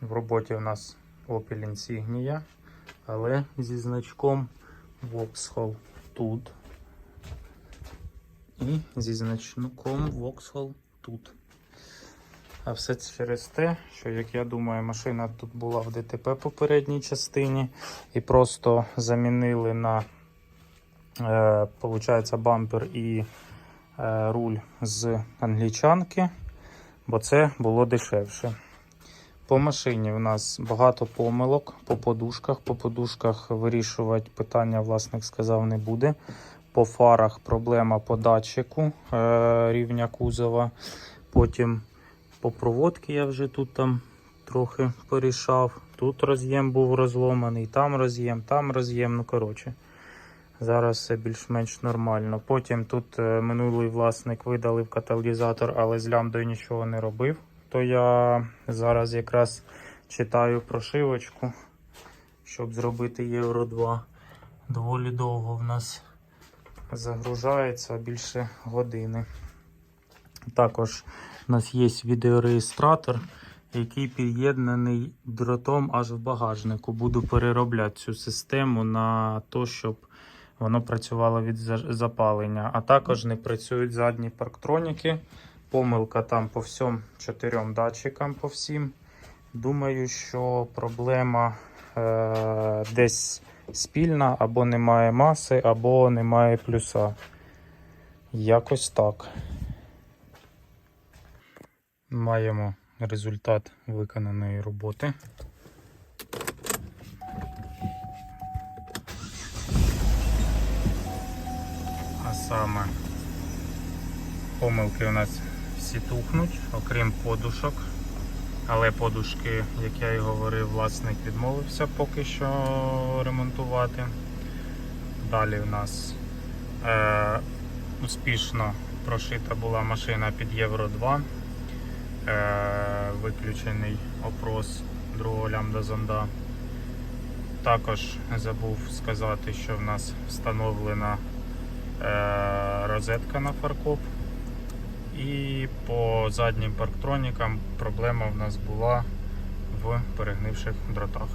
В роботі у нас Opel Insignia, але зі значком Vauxhall тут. І зі значком Vauxhall тут. А все це через те, що, як я думаю, машина тут була в ДТП попередній частині і просто замінили на е, получається, бампер і е, руль з англічанки, бо це було дешевше. По машині у нас багато помилок по подушках. По подушках вирішувати питання власник сказав не буде. По фарах проблема по датчику е, рівня кузова. Потім по проводці я вже тут там трохи порішав. Тут роз'єм був розломаний, там роз'єм, там роз'єм. Ну коротше, зараз все більш-менш нормально. Потім тут е, минулий власник видалив каталізатор, але з лямбдою нічого не робив. То я зараз якраз читаю прошивочку, щоб зробити Євро 2. Доволі довго в нас загружається більше години. Також у нас є відеореєстратор, який під'єднаний дротом аж в багажнику. Буду переробляти цю систему на те, щоб воно працювало від запалення. А також не працюють задні парктроніки. Помилка там по всім чотирьом датчикам по всім. Думаю, що проблема е, десь спільна, або немає маси, або немає плюса. Якось так. Маємо результат виконаної роботи. А саме помилки у нас всі тухнуть, окрім подушок. Але подушки, як я і говорив, власник відмовився поки що ремонтувати. Далі у нас е, успішно прошита була машина під Євро 2. Е, виключений опрос другого лямбда зонда. Також забув сказати, що в нас встановлена е, розетка на фаркоп. І по заднім парктронікам проблема в нас була в перегнивших дротах.